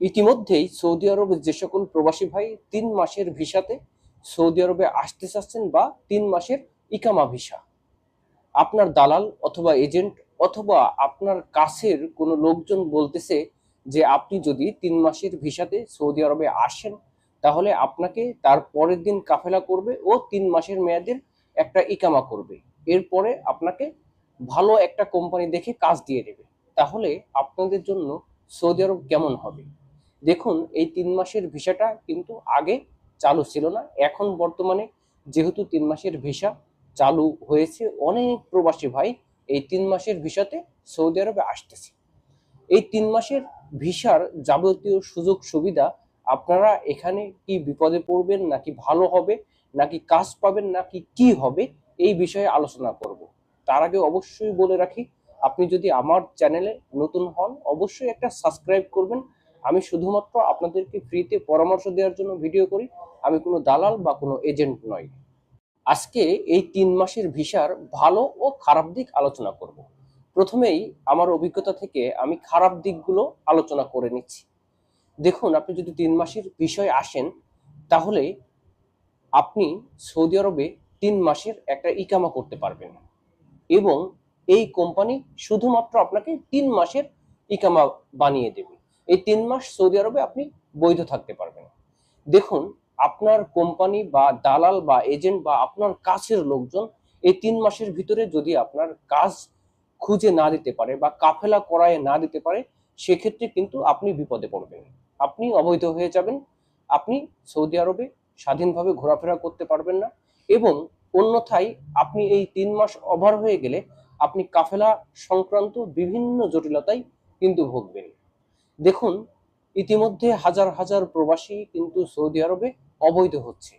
ইতিমধ্যেই সৌদি আরবের যে সকল প্রবাসী ভাই তিন মাসের ভিসাতে সৌদি আরবে আসতে চাচ্ছেন বা তিন মাসের ইকামা ভিসা, আপনার দালাল অথবা এজেন্ট অথবা আপনার কাছের কোনো লোকজন বলতেছে যে আপনি যদি তিন মাসের ভিসাতে সৌদি আরবে আসেন, তাহলে আপনাকে তার পরের দিন কাফেলা করবে ও তিন মাসের মেয়াদের একটা ইকামা করবে। এরপরে আপনাকে ভালো একটা কোম্পানি দেখে কাজ দিয়ে দেবে। তাহলে আপনাদের জন্য সৌদি আরব কেমন হবে? দেখুন, এই তিন মাসের ভিসাটা কিন্তু আগে চালু ছিল না। এখন বর্তমানে যেহেতু তিন মাসের ভিসা চালু হয়েছে, অনেক প্রবাসী ভাই এই তিন মাসের ভিসাতে সৌদি আরবে আসতেছে। এই তিন মাসের ভিসার যাবতীয় সুযোগ সুবিধা আপনারা এখানে কি বিপদে পড়বেন, নাকি ভালো হবে, নাকি কাজ পাবেন, নাকি কি হবে, এই বিষয়ে আলোচনা করব। তার আগে অবশ্যই বলে রাখি, আপনি যদি আমার চ্যানেলে নতুন হন, অবশ্যই একটা সাবস্ক্রাইব করবেন আমি শুধুমাত্র আপনাদেরকে ফ্রিতে পরামর্শ দেওয়ার জন্য ভিডিও করি। আমি কোনো দালাল বা কোনো এজেন্ট নই। আজকে এই তিন মাসের ভিসার ভালো ও খারাপ দিক আলোচনা করব। প্রথমেই আমার অভিজ্ঞতা থেকে আমি খারাপ দিকগুলো আলোচনা করে নিচ্ছি। দেখুন, আপনি যদি তিন মাসের বিষয়ে আসেন, তাহলে আপনি সৌদি আরবে তিন মাসের একটা ইকামা করতে পারবেন। এবং এই কোম্পানি শুধুমাত্র আপনাকে তিন মাসের ইকামা বানিয়ে দেবে। এই তিন মাস সৌদি আরবে আপনি বৈধ থাকতে পারবেন। দেখুন, আপনার কোম্পানি বা দালাল বা এজেন্ট বা আপনার কাছের লোকজন এই তিন মাসের ভিতরে যদি আপনার কাজ খুঁজে না দিতে পারে বা কাফেলা করায় না দিতে পারে, সেক্ষেত্রে কিন্তু আপনি বিপদে পড়বেন। আপনি অবৈধ হয়ে যাবেন। আপনি সৌদি আরবে স্বাধীনভাবে ঘোরাফেরা করতে পারবেন না এবং অন্যথায় আপনি এই তিন মাস ওভার হয়ে গেলে আপনি কাফেলা সংক্রান্ত বিভিন্ন জটিলতায় কিন্তু ভুগবেন। দেখুন, ইতিমধ্যে হাজার হাজার প্রবাসী কিন্তু সৌদি আরবে অবৈধ হচ্ছে।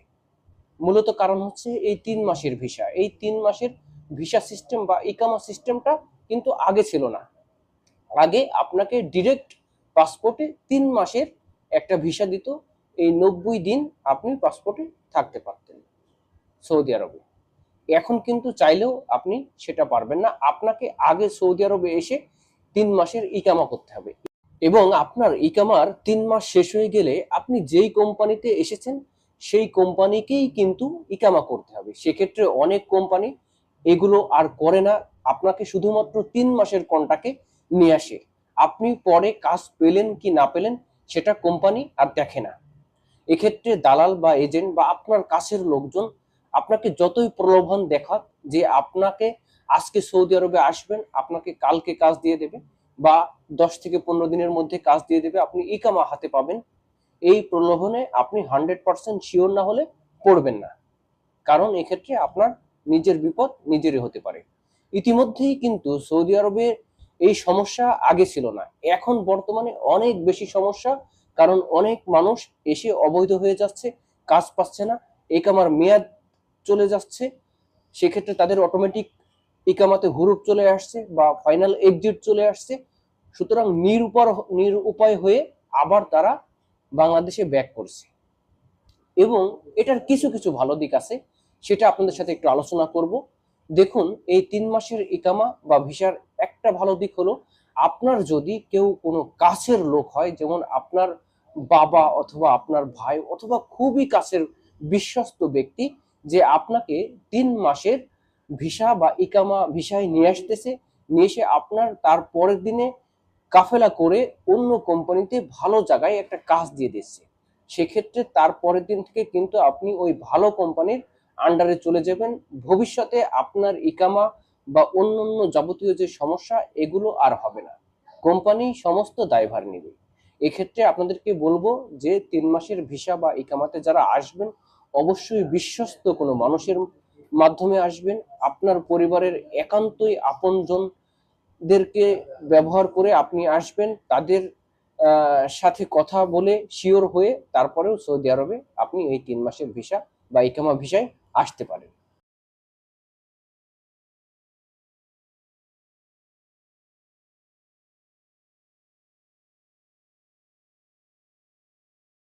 মূলত কারণ হচ্ছে এই তিন মাসের ভিসা। এই তিন মাসের ভিসা সিস্টেম বা ইকামা সিস্টেমটা কিন্তু আগে ছিল না। আগে আপনাকে ডিরেক্ট পাসপোর্টে তিন মাসের একটা ভিসা দিত। এই নব্বই দিন আপনি পাসপোর্টে থাকতে পারতেন সৌদি আরবে। এখন কিন্তু চাইলেও আপনি সেটা পারবেন না। আপনাকে আগে সৌদি আরবে এসে তিন মাসের ইকামা করতে হবে। এবং আপনার ইকামার তিন মাস শেষ হয়ে গেলে আপনি যেই কোম্পানিতে এসেছেন, সেই কোম্পানিকেই কিন্তু ইকামা করতে হবে। সেক্ষেত্রে অনেক কোম্পানি এগুলো আর করে না। আপনাকে শুধুমাত্র তিন মাসের কন্টাকে নিয়ে আসে। আপনি পরে কাজ পেলেন কি না পেলেন, সেটা কোম্পানি আর দেখে না। এক্ষেত্রে দালাল বা এজেন্ট বা আপনার কাছের লোকজন আপনাকে যতই প্রলোভন দেখাক যে আপনাকে আজকে সৌদি আরবে আসবেন, আপনাকে কালকে কাজ দিয়ে দেবে বা দশ থেকে পনেরো দিনের মধ্যে কাজ দিয়ে দেবে, আপনি ইকামা হাতে পাবেন। এই প্রলোভনে আপনি হান্ড্রেড পার্সেন্ট শিওর না হলে পড়বেন না। কারণ এক্ষেত্রে আপনার নিজের বিপদ নিজেরই হতে পারে। ইতিমধ্যেই কিন্তু সৌদি আরবে এই সমস্যা আগে ছিল না। এখন বর্তমানে অনেক বেশি সমস্যা, কারণ অনেক মানুষ এসে অবৈধ হয়ে যাচ্ছে, কাজ পাচ্ছে না একামার মেয়াদ চলে যাচ্ছে। সেক্ষেত্রে তাদের অটোমেটিক ইকামাতে হুরুপ চলে আসছে বা ফাইনাল এক্সিট চলে আসছে। সুতরাং নিরুপার নিরুপায় হয়ে আবার তারা বাংলাদেশে ব্যাক করছে। এবং এটার কিছু কিছু ভালো দিক আছে, সেটা আপনাদের সাথে একটু আলোচনা করব। দেখুন, এই তিন মাসের ইকামা বা ভিসার একটা ভালো দিক হলো, আপনার যদি কেউ কোনো কাছের লোক হয়, যেমন আপনার বাবা অথবা আপনার ভাই অথবা খুবই কাছের বিশ্বস্ত ব্যক্তি, যে আপনাকে তিন মাসের ভিসা বা ইকামা, ভিসায় নিয়ে আসতেছে, নিয়ে এসে আপনার তার পরের দিনে কাফেলা করে অন্য কোম্পানিতে ভালো জায়গায় একটা কাজ দিয়ে দিচ্ছে। সেক্ষেত্রে তার পরের দিন থেকে কিন্তু আপনি ওই ভালো কোম্পানির আন্ডারে চলে যাবেন। ভবিষ্যতে আপনার ইকামা বা অন্যান্য যাবতীয় যে সমস্যা, এগুলো আর হবে না। কোম্পানি সমস্ত দায়ভার নেবে। এক্ষেত্রে আপনাদেরকে বলব যে তিন মাসের ভিসা বা ইকামাতে যারা আসবেন, অবশ্যই বিশ্বস্ত কোনো মানুষের মাধ্যমে আসবেন। আপনার পরিবারের একান্তই আপনজনদেরকে ব্যবহার করে আপনি আসবেন, তাদের সাথে কথা বলে শিওর হয়ে তারপরেও সৌদি আরবে আপনি এই তিন মাসের ভিসা বা ইকামা ভিসায় আসতে পারেন।